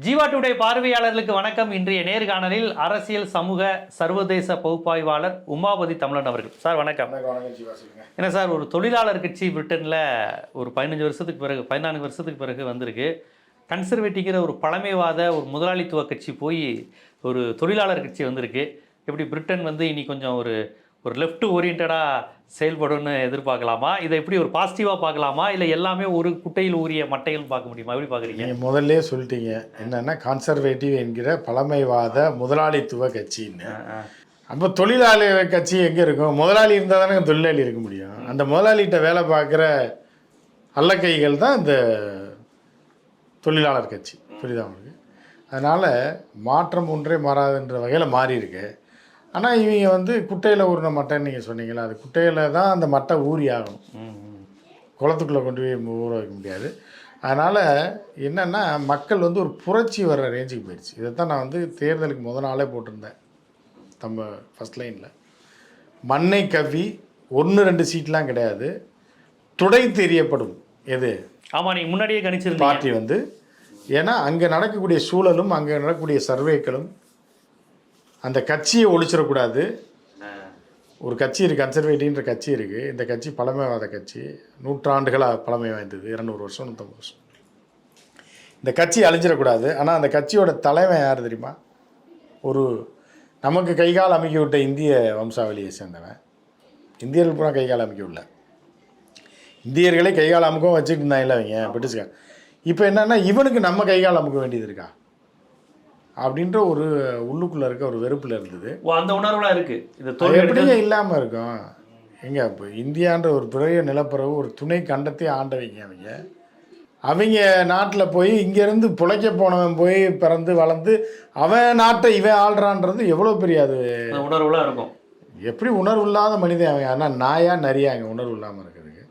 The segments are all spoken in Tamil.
ஜீவா டுடே பார்வையாளர்களுக்கு வணக்கம். இன்றைய நேர்காணலில் அரசியல் சமூக சர்வதேச பகுப்பாய்வாளர் உமாபதி தமிழன் அவர்கள். சார் வணக்கம். என்ன சார் ஒரு தொழிலாளர் கட்சி பிரிட்டனில் ஒரு பதினஞ்சு வருஷத்துக்கு பிறகு பதினான்கு வருஷத்துக்கு பிறகு வந்திருக்கு. கன்சர்வேட்டிங்கிற ஒரு பழமைவாத ஒரு முதலாளித்துவ கட்சி போய் ஒரு தொழிலாளர் கட்சி வந்திருக்கு. எப்படி பிரிட்டன் வந்து இனி கொஞ்சம் ஒரு ஒரு லெஃப்ட் ஓரியன்டாக செயல்படும்னு எதிர்பார்க்கலாமா? இதை எப்படி ஒரு பாசிட்டிவாக பார்க்கலாமா? இல்லை எல்லாமே ஒரு குட்டையில் ஊறிய மட்டையில் பார்க்க முடியுமா? எப்படி பார்க்குறீங்க? நீங்கள் முதல்ல சொல்லிட்டீங்க. என்னன்னா கன்சர்வேட்டிவ் என்கிற பழமைவாத முதலாளித்துவ கட்சின்னு. அப்போ தொழிலாளி கட்சி எங்கே இருக்கும்? முதலாளி இருந்தால் தானே தொழிலாளி இருக்க முடியும். அந்த முதலாளிகிட்ட வேலை பார்க்குற அல்லக்கைகள் தான் இந்த தொழிலாளர் கட்சி புரியுதா உங்களுக்கு அதனால் மாற்றம் ஒன்றே மாறாதுன்ற வகையில் மாறி இருக்கு ஆனால் இவங்க வந்து குட்டையில் ஊறின மட்டைன்னு நீங்கள் சொன்னீங்களா அது குட்டையில் தான் அந்த மட்டை ஊறி ஆகணும். குளத்துக்குள்ளே கொண்டு போய் ஊற வைக்க முடியாது. அதனால் என்னென்னா மக்கள் வந்து ஒரு புரட்சி வர்ற ரேஞ்சுக்கு போயிடுச்சு. இதைத்தான் நான் வந்து தேர்தலுக்கு முத நாளே போட்டிருந்தேன். நம்ம ஃபஸ்ட் லைனில் மண்ணை கவ்வி ஒன்று ரெண்டு சீட்லாம் கிடையாது. துடை தெரியப்படும். எது? ஆமா நீங்க முன்னாடியே கணிச்சிருந்தீங்க. பார்ட்டி வந்து. ஏன்னா அங்கே நடக்கக்கூடிய சூழலும் அங்கே நடக்கக்கூடிய சர்வேக்களும் அந்த கட்சியை ஒழிச்சிடக்கூடாது. ஒரு கட்சி இருக்குது கன்சர்வேட்டிவ்ன்ற கட்சி இருக்குது இந்த கட்சி பழமைவாத கட்சி. நூற்றாண்டுகளாக பழமை வாய்ந்தது. இரநூறு வருஷம் நூற்றம்பது வருஷம். இந்த கட்சி அழிஞ்சிடக்கூடாது. ஆனால் அந்த கட்சியோட தலைமை யார் தெரியுமா? ஒரு நமக்கு கைகால் அமைக்க விட்ட இந்திய வம்சாவளியை சேர்ந்தவன். இந்தியர்கள் பூரா கைகால் அமைக்க விடல. இந்தியர்களே கைகால் அமுக்கம் வச்சுட்டு இருந்தாங்கல்ல அவங்க பிரிட்டிஷ்கார். இப்போ என்னன்னா இவனுக்கு நம்ம கைகால் அமுக்க வேண்டியது இருக்கா? அப்படின்ற ஒரு உள்ளுக்குள்ளே இருக்க ஒரு வெறுப்பில் இருந்தது. அந்த உணர்வுலாம் இருக்கு. இது எப்படிங்க இல்லாமல் இருக்கும்? எங்க இப்போ இந்தியான்ற ஒரு பெரிய நிலப்பரவு ஒரு துணை கண்டத்தை ஆண்டவங்க அவங்க. அவங்க நாட்டில் போய் இங்கேருந்து பிழைக்க போனவன் போய் பிறந்து வளர்ந்து அவன் நாட்டை இவன் ஆள்றான்றது எவ்வளோ பெரிய அது? உணர்வுலாம் இருக்கும். எப்படி உணர்வு இல்லாத மனிதன் அவன்? ஆனால் நாயா நிறைய அங்கே உணர்வு இல்லாமல் இருக்கிறதுக்கு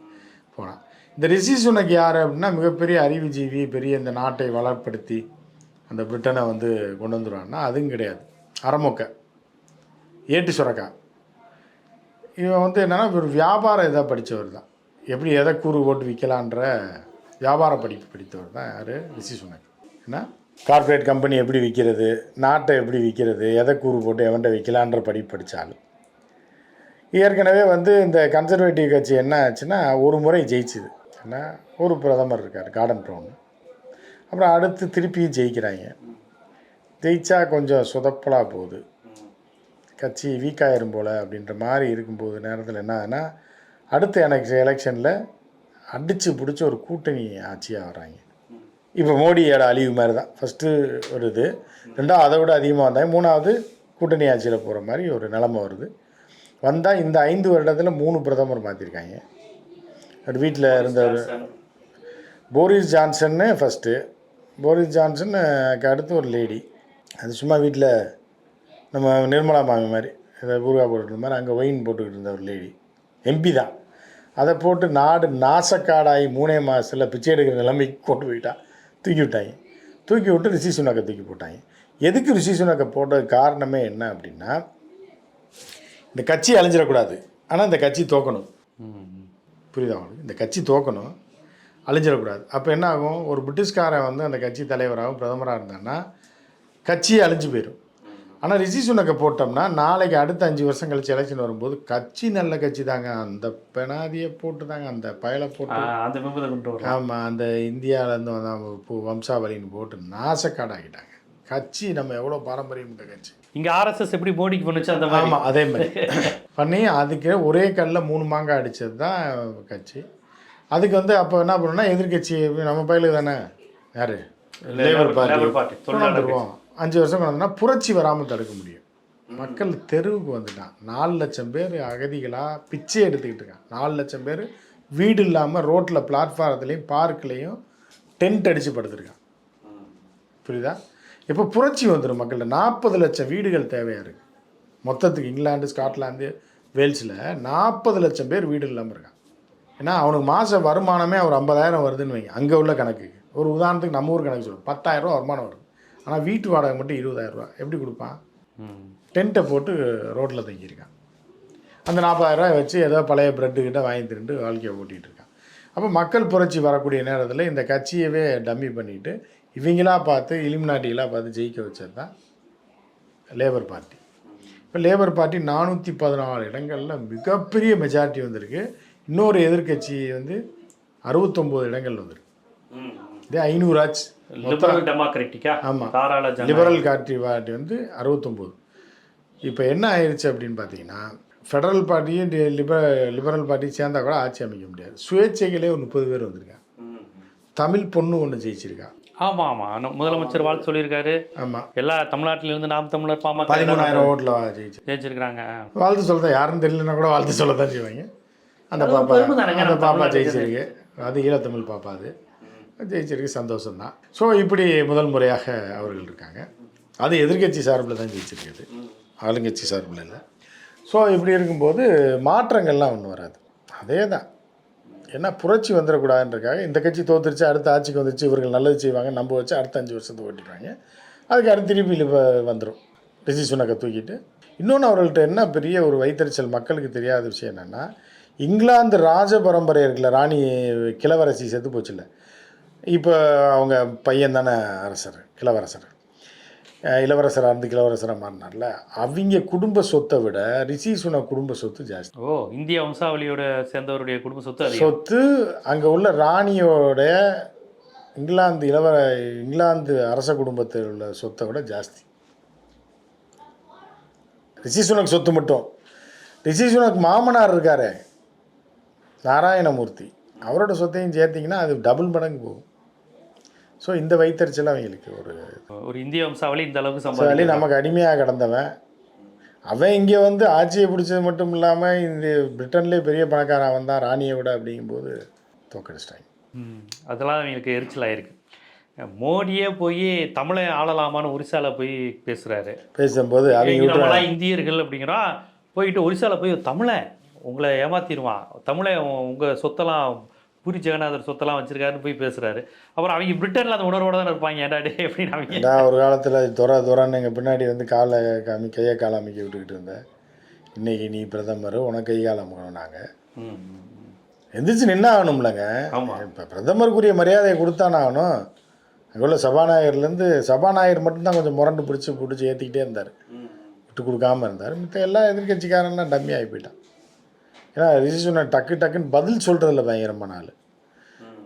போனான் இந்த ரிஷி சுனக் யார் அப்படின்னா மிகப்பெரிய அறிவுஜீவி பெரிய இந்த நாட்டை வளப்படுத்தி அந்த பிரிட்டனை வந்து கொண்டு வந்துடுவான்னா அதுவும் கிடையாது. அறமொக்க. ஏட்டு சுரக்கா. இவன் வந்து என்னன்னா ஒரு வியாபாரம் இதாக படித்தவர் தான். எப்படி எதை கூறு போட்டு விற்கலான்ற வியாபார படிப்பு படித்தவர் தான் யார்? ரிஷி சுனக். என்ன? கார்ப்பரேட் கம்பெனி எப்படி விற்கிறது? நாட்டை எப்படி விற்கிறது? எதை கூறு போட்டு எவன்கிட்ட விற்கலான்ற படிப்பு படித்தாலும் ஏற்கனவே வந்து இந்த கன்சர்வேட்டிவ் கட்சி என்ன ஆச்சுன்னா ஒரு முறை ஜெயிச்சுது. ஏன்னா ஒரு பிரதமர் இருக்கார் கார்டன் ப்ரௌன். அப்புறம் அடுத்து திருப்பியும் ஜெயிக்கிறாங்க. ஜெயிச்சா கொஞ்சம் சொதப்பலாக போகுது. கட்சி வீக் ஆயிரும் போல் அப்படின்ற மாதிரி இருக்கும்போது நேரத்தில் என்ன ஆகுதுன்னா அடுத்த எனக்கு எலெக்ஷனில் அடித்து பிடிச்சி ஒரு கூட்டணி ஆட்சியாக வர்றாங்க. இப்போ மோடியோட அழிவு மாதிரி தான் ஃபஸ்ட்டு ஒரு இது. ரெண்டாவது அதை விட அதிகமாக வந்தாங்க. மூணாவது கூட்டணி ஆட்சியில் போகிற மாதிரி ஒரு நிலமை வருது. வந்தால் இந்த ஐந்து வருடத்தில் மூணு பிரதமர் மாற்றிருக்காங்க வீட்டில் இருந்தவர் போரிஸ் ஜான்சன்னு ஃபஸ்ட்டு போரிஸ் ஜான்சனுக்கு அடுத்து ஒரு லேடி அது சும்மா வீட்டில் நம்ம நிர்மலா மாமி மாதிரி இதை ஊருகா போட்டுக்கிற மாதிரி அங்கே ஒயின் போட்டுக்கிட்டு இருந்த ஒரு லேடி எம்பி தான். அதை போட்டு நாடு நாசக்காடாகி மூணே மாதத்தில் பிச்சை எடுக்கிற நிலைமைக்கு கொண்டு போயிட்டா. தூக்கி விட்டாங்க. தூக்கி விட்டு ரிஷி சுனாக்கை தூக்கி போட்டாங்க. எதுக்கு ரிஷி சுனாக்கை போட்டது காரணமே என்ன அப்படின்னா இந்த கட்சி அழிஞ்சிடக்கூடாது. ஆனால் இந்த கட்சி தோக்கணும். புரியுதா உங்களுக்கு? இந்த கட்சி தோக்கணும். அழிஞ்சிடக்கூடாது. அப்போ என்ன ஆகும் ஒரு பிரிட்டிஷ்காரன் வந்து அந்த கட்சி தலைவராகவும் பிரதமராக இருந்தான்னா கட்சியே அழிஞ்சு போயிடும் ஆனால் ரிஷி சுனக்கை போட்டோம்னா நாளைக்கு அடுத்த அஞ்சு வருஷம் கழிச்சு எலெக்ஷன் வரும்போது கட்சி நல்ல கட்சி தாங்க. அந்த பெனாதியை போட்டு தாங்க அந்த பயலை போட்டு. அந்த கொண்டு ஆமாம் அந்த இந்தியாவிலேருந்து வந்த பூ- வம்சாவளின்னு போட்டு நாசக்காடாக்கிட்டாங்க. கட்சி நம்ம எவ்வளோ பாரம்பரியம் இந்த கட்சி. இங்க ஆர்எஸ்எஸ் எப்படி மோடிக்கு பண்ணுச்சு அந்த ஆமாம் அதே மாதிரி. பண்ணி அதுக்கு ஒரே கல்லில் மூணு மாங்காய் அடித்தது தான் கட்சி. அதுக்கு வந்து அப்போ என்ன பண்ணணும்னா எதிர்கட்சி நம்ம பயிலுக்கு தானே? யார்? லேபர் பார்ட்டி அஞ்சு வருஷம் கொண்டா புரட்சி வராமல் தடுக்க முடியும். மக்கள் தெருவுக்கு வந்துட்டான். நாலு லட்சம் பேர் அகதிகளாக பிச்சை எடுத்துக்கிட்டு இருக்கான். நாலு லட்சம் பேர் வீடு இல்லாமல் ரோட்டில் பிளாட்ஃபாரத்துலேயும் பார்க்லேயும் டென்ட் அடித்து படுத்துருக்கான். புரியுதா? இப்போ புரட்சி வந்துடும் மக்கள்கிட்ட நாற்பது லட்சம் வீடுகள் தேவையாக இருக்குது மொத்தத்துக்கு இங்கிலாந்து ஸ்காட்லாந்து வேல்ஸில் நாற்பது லட்சம் பேர் வீடு இல்லாமல் இருக்கான் ஏன்னா அவனுக்கு மாத வருமானமே ஒரு ஐம்பதாயிரம் வருதுன்னு வைங்க. அங்கே உள்ள கணக்கு. ஒரு உதாரணத்துக்கு நம்ம ஊர் கணக்கு சொல்லுவோம். பத்தாயிரரூவா வருமானம் வருது. ஆனால் வீட்டு வாடகை மட்டும் இருபதாயிரரூவா எப்படி கொடுப்பான். டென்ட்டை போட்டு ரோட்டில் தங்கியிருக்கான் அந்த நாற்பதாயிரரூவா வச்சு ஏதோ பழைய பிரெட்டு கிட்ட வாங்கி தின்ட்டு வாழ்க்கையை ஓட்டிகிட்டு இருக்கான். அப்போ மக்கள் புரட்சி வரக்கூடிய நேரத்தில் இந்த கட்சியவே டம்மி பண்ணிட்டு இவங்களா பார்த்து இலிமினாட்டிகளாக பார்த்து ஜெயிக்க வச்சது தான் லேபர் பார்ட்டி இப்போ லேபர் பார்ட்டி நானூற்றி பதினாலு இடங்களில் மிகப்பெரிய மெஜாரிட்டி வந்திருக்கு. இன்னொரு எதிர்க்கட்சி வந்து அறுபத்தொம்போது இடங்கள் வந்திருக்கு இதே ஐநூறாச்சு லிபரல் டெமோக்ராட்டிக்கா ஆமா. தாராள ஜன லிபரல் பார்ட்டி பார்ட்டி வந்து அறுபத்தொம்போது. இப்போ என்ன ஆயிடுச்சு அப்படின்னு பார்த்தீங்கன்னா ஃபெடரல் பார்ட்டியும் லிபரல் பார்ட்டி சேர்ந்தா கூட ஆட்சி அமைக்க முடியாது. சுயேட்சைகளே ஒரு முப்பது பேர் வந்திருக்காங்க. தமிழ் பொண்ணு ஒன்று ஜெயிச்சிருக்கா. ஆமா ஆமா. ஆனா முதலமைச்சர் வாழ்த்து சொல்லியிருக்காரு. ஆமாம் எல்லா தமிழ்நாட்டில இருந்து நாம் தமிழர் பாமக பதிமூணாயிரம் ஓட்டில் ஜெயிச்சு. ஜெயிச்சிருக்கிறாங்க வாழ்த்து சொல்ல யாருன்னு தெரியலனா கூட வாழ்த்து சொல்ல தான் செய்வாங்க. அந்த பாப்பா அந்த நம்ம பாப்பா ஜெயிச்சிருக்கு. அது ஈழத்தமிழ் பாப்பா அது. ஜெயிச்சிருக்கு சந்தோஷம்தான். ஸோ இப்படி முதல் முறையாக அவர்கள் இருக்காங்க. அது எதிர்க்கட்சி சார்பில் தான் ஜெயிச்சிருக்குது. ஆளுங்கட்சி சார்பில் இல்லை. ஸோ இப்படி இருக்கும்போது மாற்றங்கள்லாம் ஒன்றும் வராது. அதே தான் ஏன்னா புரட்சி வந்துடக்கூடாதுன்றக்காக இந்த கட்சி தோத்துருச்சு அடுத்த ஆட்சிக்கு வந்துருச்சு இவர்கள் நல்லது செய்வாங்க நம்ப வச்சு அடுத்த அஞ்சு வருஷத்துக்கு ஓட்டிடுவாங்க. அதுக்கு அடுத்து திருப்பி இப்போ வந்துடும் ரிஷி சுனக்கை தூக்கிட்டு. இன்னொன்று அவர்கள்ட்ட என்ன பெரிய ஒரு வைத்தறிச்சல் மக்களுக்கு தெரியாத விஷயம் என்னென்னா இங்கிலாந்து ராஜ பரம்பரை இருக்குல்ல ராணி கிழவரசி செத்து போச்சுல்ல. இப்போ அவங்க பையன் தானே அரசர் கிழவரசர். அஹ் இளவரசராக இருந்து கிழவரசராக மாறினார்ல. அவங்க குடும்ப சொத்தை விட ரிஷி சுனக் குடும்ப சொத்து ஜாஸ்தி. ஓ இந்திய வம்சாவளியோட சேர்ந்தவருடைய குடும்ப சொத்து சொத்து அங்கே உள்ள ராணியோட இங்கிலாந்து இளவர இங்கிலாந்து அரச குடும்பத்தில் உள்ள சொத்தை விட ஜாஸ்தி. ரிஷி சுனக் சொத்து மட்டும். ரிஷி சுனக் மாமனார் இருக்காரு. நாராயணமூர்த்தி. அவரோட சொத்தையும் சேர்த்திங்கன்னா அது டபுள் மடங்கு போகும். ஸோ இந்த வைத்தறிச்சல் அவங்களுக்கு ஒரு ஒரு இந்திய வம்சாவளி இந்த அளவுக்கு சம்பாதிக்கும் நமக்கு அடிமையாக கிடந்தவன். அவன் இங்கே வந்து ஆட்சியை பிடிச்சது மட்டும் இல்லாமல் இந்த பிரிட்டன்லேயே பெரிய பணக்காரன் அவன் தான் ராணியை விட அப்படிங்கும்போது தோக்கடிச்சிட்டாங்க. அதெல்லாம் அவங்களுக்கு எரிச்சலாயிருக்கு மோடியே போய் தமிழை ஆளலாமான்னு ஒரிசால போய் பேசுறாரு. பேசும்போது இந்தியர்கள் அப்படிங்கிறோம். போயிட்டு ஒரிசால போய் தமிழன் உங்களை ஏமாத்திடுவான். தமிழை உங்க சொத்தெல்லாம் பூரி ஜெகநாதர் சொத்தெல்லாம் வச்சிருக்காருன்னு போய் பேசுறாரு. அப்புறம் அவங்க பிரிட்டன்ல அந்த உணர்வோட தான் இருப்பாங்க. ஏன்டா டே அப்படின்னு அவங்க? நான் ஒரு காலத்தில் துற துறன்னு எங்கள் பின்னாடி வந்து காலை காமி கையை காலை அமைக்க விட்டுக்கிட்டு இருந்தேன் இன்னைக்கு நீ பிரதமர் உனக்கு கை கால் அமுக்கணும் நாங்கள். எந்திரிச்சு நின்று ஆகணும்லங்க. இப்போ பிரதமருக்குரிய மரியாதையை கொடுத்தானே ஆகணும். அங்கே உள்ள சபாநாயகர்லேருந்து சபாநாயகர் மட்டும்தான் கொஞ்சம் முரண்டு பிடிச்சி பிடிச்சி ஏற்றிக்கிட்டே இருந்தார். விட்டு கொடுக்காம இருந்தார். மித்த எல்லா எதிர்கட்சிக்காரன்லாம் டம்மி ஆகி போயிட்டான். ஏன்னா ரிஷி டக்கு டக்குன்னு பதில் சொல்கிறதில்ல பயங்கரமான ஆள்.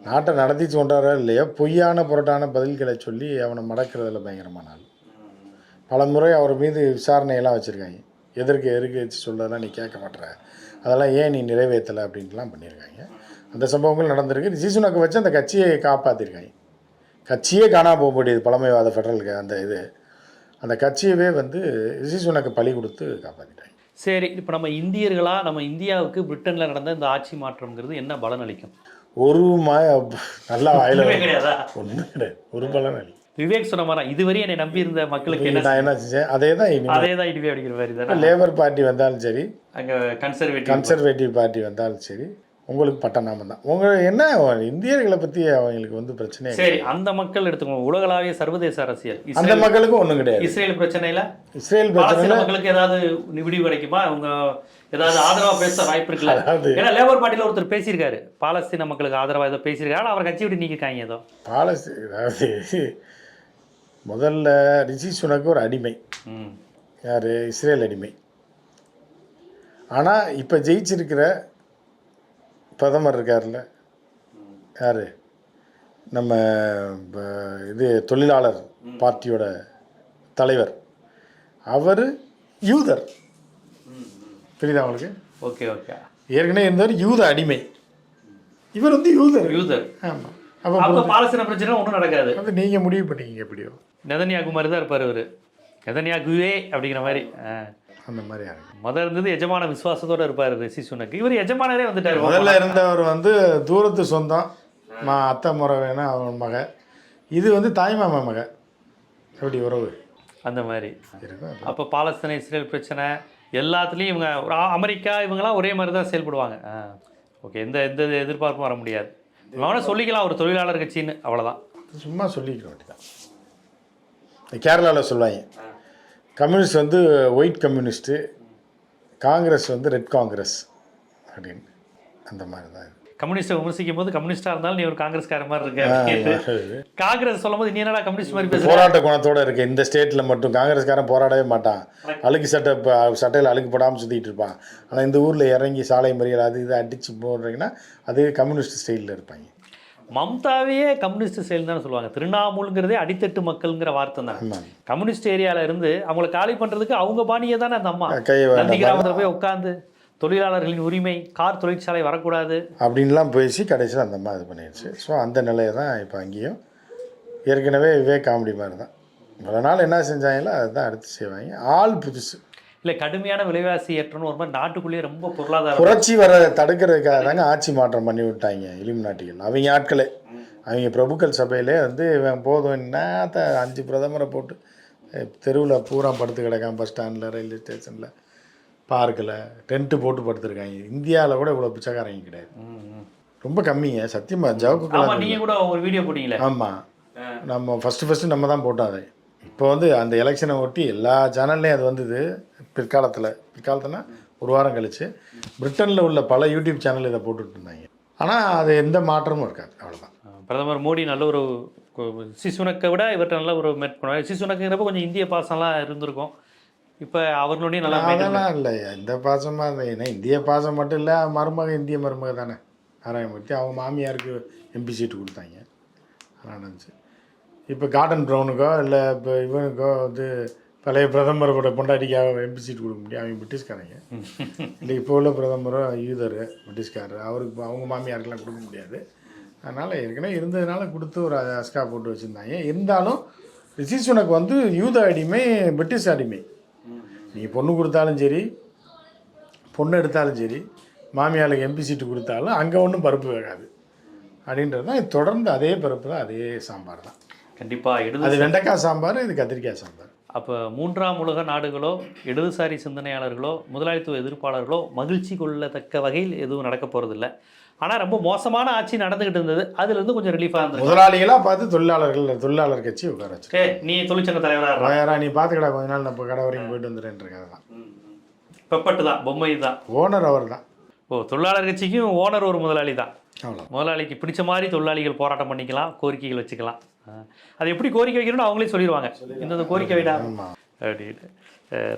நாட்டை நடத்தி சொல்கிறாரா இல்லையோ பொய்யான புரட்டான பதில்களை சொல்லி அவனை மடக்கிறதில்ல பயங்கரமான ஆள். பல முறை அவர் மீது விசாரணையெல்லாம் வச்சுருக்காங்க. எதற்கு எதிர்க்க வச்சு சொல்கிறதெல்லாம் நீ கேட்க மாட்டேற. அதெல்லாம் ஏன் நீ நிறைவேற்றலை அப்படின்ட்டுலாம் பண்ணியிருக்காங்க. அந்த சம்பவங்கள் நடந்திருக்கு. ரிஷி வச்சு அந்த கட்சியை காப்பாற்றிருக்காங்க கட்சியே காணாம போக முடியுது பழமைவாத ஃபெடரலுக்கு அந்த இது. அந்த கட்சியவே வந்து ரிஷி சுனக்கு பழி கொடுத்து காப்பாற்றிட்டாங்க சரி இப்போ நம்ம இந்தியர்களா நம்ம இந்தியாவுக்கு பிரிட்டன்ல நடந்த இந்த ஆட்சி மாற்றம்ங்கிறது என்ன பலன் அளிக்கும் ஒரு நல்லா வாயில கிடையாதா? ஒன்றும் கிடையாது. ஒரு பலன் இல்லை. விவேக் சொன்ன மாதிரி இதுவரை என்னை நம்பி இருந்த மக்களுக்கு என்ன நான் என்ன செஞ்சேன்? அதே தான் அதே தான் இடிவே அப்படிங்கிற மாதிரி தானே? லேபர் பார்ட்டி வந்தாலும் சரி. அங்க கன்சர்வேட்டிவ் கன்சர்வேட்டிவ் பார்ட்டி வந்தாலும் சரி. உங்களுக்கு பட்டநாமம் தான். உங்கள் என்ன இந்தியர்களை பற்றி அவங்களுக்கு வந்து பிரச்சனையே இல்லை. சரி அந்த மக்கள் எடுத்துக்கோங்க. உலகளாவிய சர்வதேச அரசியல். அந்த மக்களுக்கும் ஒன்றும் கிடையாது. இஸ்ரேல் பிரச்சனையில இஸ்ரேல் பாலஸ்தீன பிரச்சனை மக்களுக்கு ஏதாவது விடிவு கிடைக்குமா? அவங்க ஏதாவது ஆதரவா பேச வாய்ப்பு இருக்குல்ல? ஏன்னா லேபர் பார்ட்டில ஒருத்தர் பேசியிருக்காரு. பாலஸ்தீன மக்களுக்கு ஆதரவா ஏதோ பேசியிருக்காரு. அவர் கட்சி விட்டு நீக்கிருக்காங்க ஏதோ. பாலஸ்தீ அதாவது முதல்ல ரிஷி சுனக்கு ஒரு அடிமை. ம். யார்? இஸ்ரேல் அடிமை. ஆனால் இப்போ ஜெயிச்சிருக்கிற பிரதமர் இருக்கார்ல யார்? நம்ம இது தொழிலாளர் பார்ட்டியோட தலைவர். அவர் யூதர். புரியுதா உங்களுக்கு? Okay okay. ஏற்கனவே இருந்தவர் யூத அடிமை. இவர் வந்து யூதர். யூதர். ஆமாம் அப்போ பாலஸ்தீன பிரச்சனை ஒன்றும் நடக்காது. வந்து நீங்கள் முடிவு பண்ணிக்கிங்க எப்படியோ. நெதன்யாகு மாதிரி தான் இருப்பார் இவர் நெதன்யாகுவே அப்படிங்கிற மாதிரி. அந்த மாதிரி முதல்ல இருந்தது எஜமான விசுவாசத்தோட இருப்பார் ரிஷி சுனக்கு. இவர் எஜமானரே வந்துட்டாரு. முதல்ல இருந்தவர் வந்து தூரத்து சொந்தம். மா அத்தை முறை வேணும் அவன் மக. இது வந்து தாய்மாமா மக. எப்படி உறவு? அந்த மாதிரி. அப்போ பாலஸ்தீன இஸ்ரேல் பிரச்சனை எல்லாத்துலேயும் இவங்க அமெரிக்கா இவங்கெல்லாம் ஒரே மாதிரி தான் செயல்படுவாங்க. ஓகே. எந்த எந்த எதிர்பார்ப்பும் வர முடியாது. அவனை சொல்லிக்கலாம் ஒரு தொழிலாளர் கட்சின்னு. அவ்வளோதான் சும்மா சொல்லிக்க வேண்டியதான் கேரளாவில் சொல்லுவாங்க. கம்யூனிஸ்ட் வந்து ஒயிட் கம்யூனிஸ்ட்டு காங்கிரஸ் வந்து ரெட் காங்கிரஸ் அப்படின்னு அந்த மாதிரி தான் கம்யூனிஸ்ட்டை விமர்சிக்கும் போது கம்யூனிஸ்டா இருந்தாலும் நீ ஒரு காங்கிரஸ்கார மாதிரி இருக்க காங்கிரஸ் சொல்லும் போது நீ என்னடா கம்யூனிஸ்ட் மாதிரி பேசுற? போராட்ட குணத்தோட இருக்கு. இந்த ஸ்டேட்ல மட்டும் காங்கிரஸ்காரன் போராடவே மாட்டான். அழுக்கு சட்டை சட்டையில அழுக்கு போடாமல் சுத்திட்டு இருப்பான். ஆனா இந்த ஊர்ல இறங்கி சாலை மறியல் அது இது அடிச்சு போடுறீங்கன்னா அது கம்யூனிஸ்ட் ஸ்டைலில் இருப்பாங்க. மம்தாவையே கம்யூனிஸ்ட் செயல் தான் சொல்லுவாங்க. திருவண்ணாமூலுங்கிறதே அடித்தட்டு மக்கள்ங்கிற வார்த்தை தான். கம்யூனிஸ்ட் ஏரியால இருந்து அவங்கள காலி பண்றதுக்கு அவங்க பாணியே தானே அந்த அம்மா. நந்தி கிராமத்துல போய் உட்காந்து தொழிலாளர்களின் உரிமை கார் தொழிற்சாலை வரக்கூடாது. அப்படின்லாம் பேசி கடைசியில் அந்த அம்மா இது பண்ணிடுச்சு. ஸோ அந்த நிலையை தான் இப்போ அங்கேயும் ஏற்கனவே விவேக் காமெடி மாதிரி தான். இவ்வளோ நாள் என்ன செஞ்சாங்களோ அதுதான் அடுத்து செய்வாங்க. ஆள் புதுசு. இல்ல கடுமையான விலைவாசி ஏற்றம்னு ஒரு மாதிரி நாட்டுக்குள்ளேயே ரொம்ப பொருளாதாரம் புரட்சி வர தடுக்கிறதுக்காக தாங்க ஆட்சி மாற்றம் பண்ணி விட்டாங்க இலிம் நாட்டிகள். அவங்க ஆட்களே. அவங்க பிரபுக்கள் சபையிலே வந்து இவன் போதும் என்னத்த அஞ்சு பிரதமரை போட்டு தெருவில் பூரா படுத்து கிடக்கான் பஸ் ஸ்டாண்டில் ரயில்வே ஸ்டேஷனில் பார்க்கில் டென்ட்டு போட்டு படுத்துருக்காங்க. இந்தியாவில் கூட இவ்வளோ பிச்சைக்காரங்க கிடையாது. ரொம்ப கம்மிங்க சத்தியமா ஜவுக்கு கூட ஒரு வீடியோ போட்டீங்களே? ஆமாம் நம்ம ஃபஸ்ட்டு ஃபஸ்ட்டு நம்ம தான் போட்டோம் அதை. இப்போ வந்து அந்த எலெக்ஷனை ஒட்டி எல்லா சேனல்லையும் அது வந்தது. பிற்காலத்தில். பிற்காலத்துனா ஒரு வாரம் கழிச்சு. பிரிட்டனில் உள்ள பல யூடியூப் சேனல் இதை போட்டுட்டு இருந்தாங்க. ஆனால் அது எந்த மாற்றமும் இருக்காது. அவ்வளோதான் பிரதமர் மோடி நல்ல ஒரு சிசுனக்கை விட இவர்கிட்ட நல்ல ஒரு மெட் பண்ணுவார் சிசுனக்குங்கிறப்ப கொஞ்சம் இந்திய பாசம்லாம் இருந்திருக்கும். இப்போ அவர்களுடைய நல்லா அதெல்லாம் இல்லை. எந்த பாசமாக இல்லை. ஏன்னா இந்திய பாசம் மட்டும் இல்லை மருமக இந்திய மருமக தானே. நாராயணமூர்த்தி அவங்க மாமியாருக்கு எம்பி சீட்டு கொடுத்தாங்க. அதான் நடந்துச்சு இப்போ கார்டன் ப்ரௌனுக்கோ இல்லை இப்போ இவனுக்கோ வந்து பழைய பிரதமரோட பொண்டாட்டிக்காக எம்பி சீட் கொடுக்க முடியும் அவங்க பிரிட்டிஷ்காரங்க. இல்லை இப்போ உள்ள பிரதமரோ யூதர் பிரிட்டிஷ்காரர் அவருக்கு அவங்க மாமியாருக்கெல்லாம் கொடுக்க முடியாது. அதனால் ஏற்கனவே இருந்ததுனால கொடுத்து ஒரு அஸ்கா போட்டு வச்சுருந்தாங்க. இருந்தாலும் ரிஷி சுனக் வந்து யூத அடிமை பிரிட்டிஷ் அடிமை. நீ பொண்ணு கொடுத்தாலும் சரி பொண்ணு எடுத்தாலும் சரி மாமியாளுக்கு எம்பி சீட்டு கொடுத்தாலும் அங்கே ஒன்றும் பருப்பு வேகாது. அப்படின்றது தான் தொடர்ந்து அதே பருப்பு தான் அதே சாம்பார் தான். கண்டிப்பா இடது அது வெண்டைக்காய் சாம்பார் இது கத்திரிக்காய் சாம்பார். அப்போ மூன்றாம் உலக நாடுகளோ இடதுசாரி சிந்தனையாளர்களோ முதலாளித்துவ எதிர்ப்பாளர்களோ மகிழ்ச்சி கொள்ளத்தக்க வகையில் எதுவும் நடக்க போகிறதில்ல ஆனால் ரொம்ப மோசமான ஆட்சி நடந்துகிட்டு இருந்தது. அதுலேருந்து கொஞ்சம் ரிலீஃபாக இருந்தது முதலாளிகளாக பார்த்து தொழிலாளர்கள் தொழிலாளர் கட்சி உட்கார வச்சு நீ தொழிற்சங்க தலைவராக நீ பார்த்துக்கடா கொஞ்ச நாள் நம்ம கடை வரைக்கும் போயிட்டு வந்துடுன்ற கதை தான். பெப்பட்டு தான் பொம்மை தான் ஓனர் அவர் தான் ஓ தொழிலாளர் கட்சிக்கும் ஓனர் ஒரு முதலாளி தான் முதலாளிக்கு பிடிச்ச மாதிரி தொழிலாளிகள் போராட்டம் பண்ணிக்கலாம் கோரிக்கைகள் வச்சுக்கலாம். அது எப்படி கோரிக்கை வைக்கணும்னு அவங்களே சொல்லிடுவாங்க. இந்த கோரிக்கை வைடா. அப்படின்னு.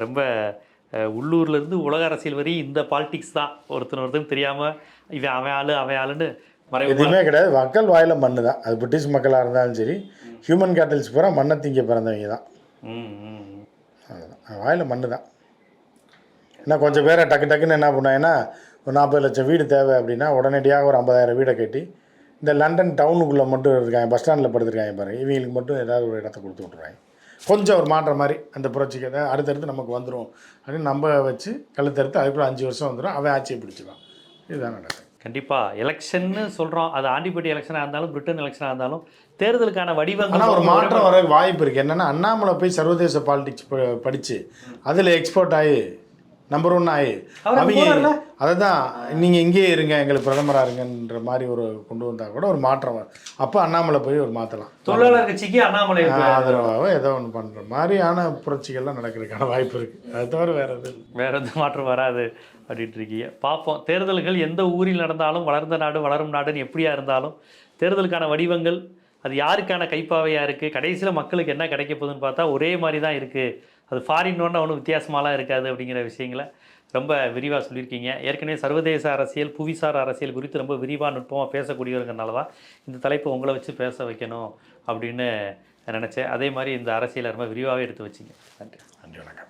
ரொம்ப அஹ் உள்ளூர்ல இருந்து உலக அரசியல் வரை இந்த பாலிடிக்ஸ் தான். ஒருத்தன் ஒருத்தன் தெரியாம இவன் அவன் ஆளு அவன் ஆளுன்னு எதுவுமே கிடையாது. மக்கள் வாயில மண்ணு தான். அது பிரிட்டிஷ் மக்களாக இருந்தாலும் சரி ஹியூமன் கேட்டல்ஸ் பூரா மண்ணை திங்க பிறந்தவங்க தான். அதுதான் வாயில் மண்ணு தான். என்ன கொஞ்சம் பேரை டக்கு டக்குன்னு என்ன பண்ணாங்கன்னா ஒரு நாற்பது லட்சம் வீடு தேவை அப்படின்னா உடனடியாக ஒரு ஐம்பதாயிரம் வீடை கட்டி இந்த லண்டன் டவுனுக்குள்ளே மட்டும் இருக்காங்க பஸ் ஸ்டாண்டில் படுத்துருக்காங்க பாருங்க இவங்களுக்கு மட்டும் ஏதாவது ஒரு இடத்த கொடுத்து விட்ருவாங்க கொஞ்சம் ஒரு மாற்றம் மாதிரி அந்த புரட்சிக்கு அடுத்தடுத்து நமக்கு வந்துடும் அப்படின்னு நம்ப வச்சு கழுத்தறுத்து அதுக்குள்ள அஞ்சு வருஷம் வந்துடும் அவன் ஆட்சியை பிடிச்சிடுவான் இதுதான் நடக்குது. கண்டிப்பா. எலெக்ஷன்னு சொல்றோம். அது ஆண்டிப்பட்டி எலெக்ஷனாக இருந்தாலும் பிரிட்டன் எலெக்ஷனாக இருந்தாலும் தேர்தலுக்கான வடிவங்கள் ஆனால் ஒரு மாற்றம் வர வாய்ப்பு இருக்குது என்னென்னா அண்ணாமலை போய் சர்வதேச பாலிடிக்ஸ் படித்து அதில் எக்ஸ்போர்ட் ஆகி நம்பர் ஒன் ஆகி அவங்க? அதை தான் நீங்கள் இங்கேயே இருங்க எங்களுக்கு பிரதமராக இருங்கன்ற மாதிரி ஒரு கொண்டு வந்தால் கூட ஒரு மாற்றம் வரும் அப்போ அண்ணாமலை போய் ஒரு மாற்றலாம் தொழிலாளர் கட்சிக்கு அண்ணாமலை. ஆதரவாக ஏதோ ஒன்று பண்ணுற மாதிரியான புரட்சிகள்லாம் நடக்கிறதுக்கான வாய்ப்பு இருக்குது அது தவிர வேறு எதுவும் இல்லை. வேற எந்த மாற்றம் வராது அப்படின்ட்டு இருக்கீங்க. பார்ப்போம். தேர்தல்கள் எந்த ஊரில் நடந்தாலும் வளர்ந்த நாடு வளரும் நாடுன்னு எப்படியா இருந்தாலும் தேர்தலுக்கான வடிவங்கள் அது யாருக்கான கைப்பாவையாக இருக்குது கடைசியில் மக்களுக்கு என்ன கிடைக்க போகுதுன்னு பார்த்தா ஒரே மாதிரி தான் இருக்குது அது ஃபாரின்னோன்னு ஒன்றும் வித்தியாசமாலாம் இருக்காது அப்படிங்கிற விஷயங்களை ரொம்ப விரிவாக சொல்லியிருக்கீங்க. ஏற்கனவே சர்வதேச அரசியல் புவிசார் அரசியல் குறித்து ரொம்ப விரிவாக நுட்பமாக பேசக்கூடியவங்கிறனால தான் இந்த தலைப்பு உங்களை வச்சு பேச வைக்கணும் அப்படின்னு நினச்சேன். அதே மாதிரி இந்த அரசியலை ரொம்ப விரிவாகவே எடுத்து வச்சிங்க. நன்றி. நன்றி வணக்கம்.